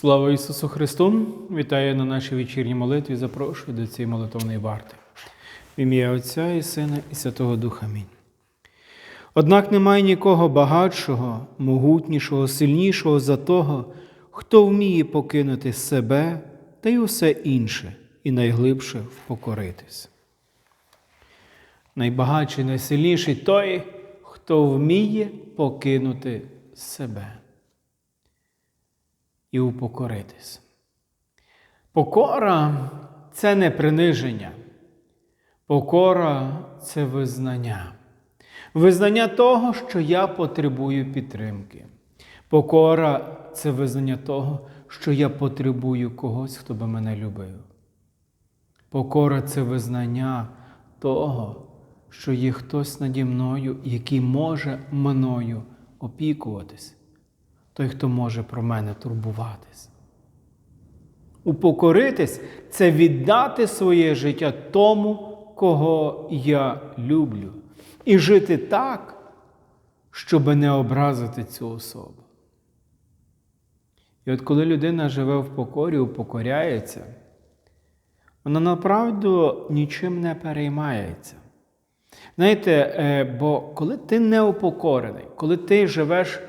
Слава Ісусу Христу! Вітаю на нашій вечірній молитві. Запрошую до цієї молитовної варти. В ім'я Отця і Сина, і Святого Духа. Амінь. Однак немає нікого багатшого, могутнішого, сильнішого за того, хто вміє покинути себе та й усе інше, і найглибше впокоритись. Найбагатший, найсильніший той, хто вміє покинути себе і упокоритись. Покора це не приниження. Покора це визнання. Визнання того, що я потребую підтримки. Покора це визнання того, що я потребую когось, хто би мене любив. Покора це визнання того, що є хтось наді мною, який може мною опікуватись, той, хто може про мене турбуватись. Упокоритись це віддати своє життя тому, кого я люблю, і жити так, щоб не образити цю особу. І от коли людина живе в покорі, упокоряється, вона направду нічим не переймається. Знаєте, е, бо коли ти не упокорений, коли ти живеш,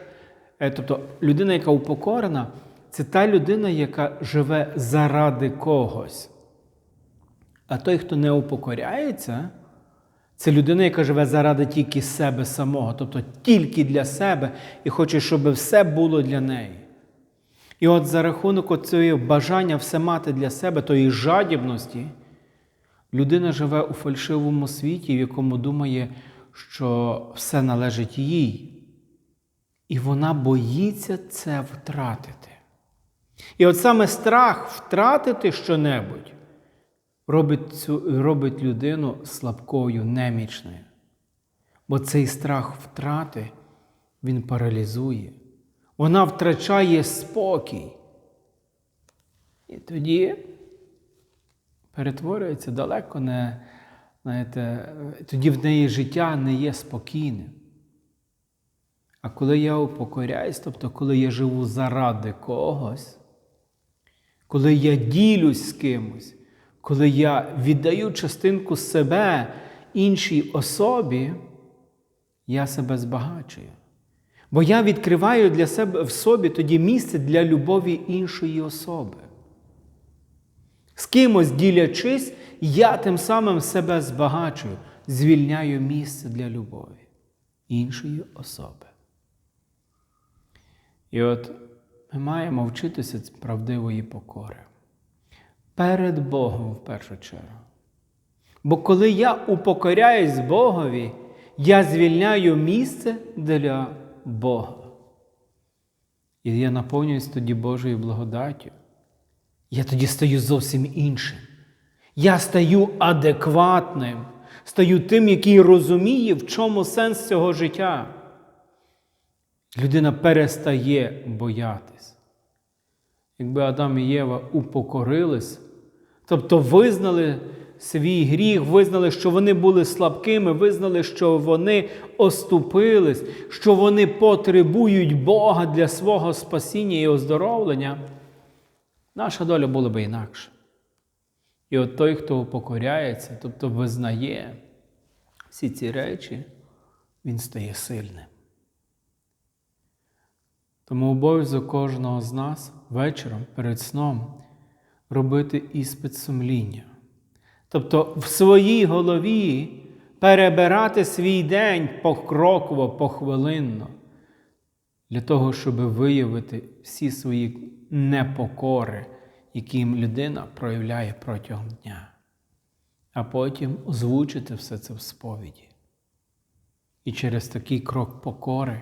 тобто людина, яка упокорена, це та людина, яка живе заради когось. А той, хто не упокоряється, це людина, яка живе заради тільки себе самого, тобто тільки для себе і хоче, щоб все було для неї. І от за рахунок оцього бажання все мати для себе, тої жадібності, людина живе у фальшивому світі, в якому думає, що все належить їй. І вона боїться це втратити. І от саме страх втратити щонебудь робить, цю, робить людину слабкою, немічною. Бо цей страх втрати, він паралізує. Вона втрачає спокій. І тоді перетворюється далеко не, знаєте, тоді в неї життя не є спокійним. А коли я упокоряюсь, тобто коли я живу заради когось, коли я ділюсь з кимось, коли я віддаю частинку себе іншій особі, я себе збагачую. Бо я відкриваю для себе в собі тоді місце для любові іншої особи. З кимось ділячись, я тим самим себе збагачую, звільняю місце для любові іншої особи. І от ми маємо вчитися правдивої покори перед Богом в першу чергу. Бо коли я упокоряюсь Богові, я звільняю місце для Бога. І я наповнююсь тоді Божою благодаттю. Я тоді стаю зовсім іншим. Я стаю адекватним, стаю тим, який розуміє, в чому сенс цього життя. Людина перестає боятись. Якби Адам і Єва упокорились, тобто визнали свій гріх, визнали, що вони були слабкими, визнали, що вони оступились, що вони потребують Бога для свого спасіння і оздоровлення, наша доля була би інакша. І от той, хто покоряється, тобто визнає всі ці речі, він стає сильним. Тому обов'язок кожного з нас вечором перед сном робити іспит сумління. Тобто в своїй голові перебирати свій день покроково, похвилинно, для того, щоб виявити всі свої непокори, які людина проявляє протягом дня, а потім озвучити все це в сповіді. І через такий крок покори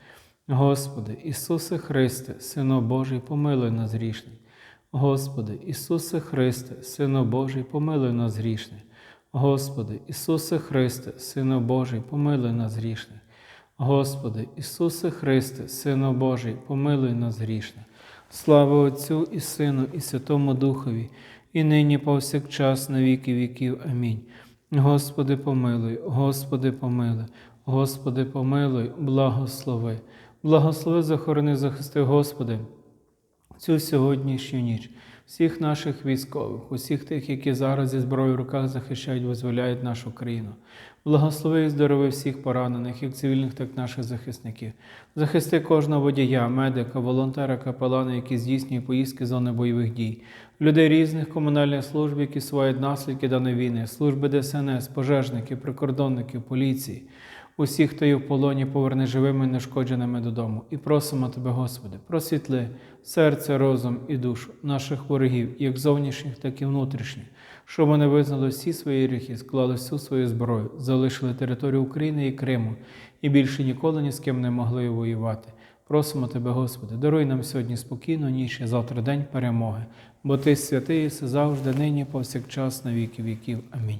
Господи, Ісусе Христе, Сину Божий, помилуй нас грішний. Господи, Ісусе Христе, Сину Божий, помилуй нас грішний. Господи, Ісусе Христе, Сину Божий, помилуй нас грішних. Господи, Ісусе Христе, Сину Божий, помилуй нас грішних. Слава Отцю і Сину, і Святому Духові, і нині повсякчас на віки віків. Амінь. Господи, помилуй, Господи, помилуй, Господи, помилуй, благослови. Благослови, захорони, захисти, Господи, цю сьогоднішню ніч, всіх наших військових, усіх тих, які зараз зі зброєю в руках захищають, визволяють нашу країну. Благослови і здорови всіх поранених, як цивільних, так і наших захисників. Захисти кожного водія, медика, волонтера, капелана, які здійснюють поїздки зони бойових дій, людей різних комунальних служб, які свають наслідки даної війни, служби ДСНС, пожежників, прикордонників, поліції. Усіх, хто є в полоні, поверни живими і нешкодженими додому. І просимо Тебе, Господи, просвітли серце, розум і душу наших ворогів, як зовнішніх, так і внутрішніх, щоб вони визнали всі свої гріхи, склали всю свою зброю, залишили територію України і Криму і більше ніколи ні з ким не могли воювати. Просимо Тебе, Господи, даруй нам сьогодні спокійну ніч і завтра день перемоги, бо Ти святий єси завжди, нині, повсякчас, на віки віків. Амінь.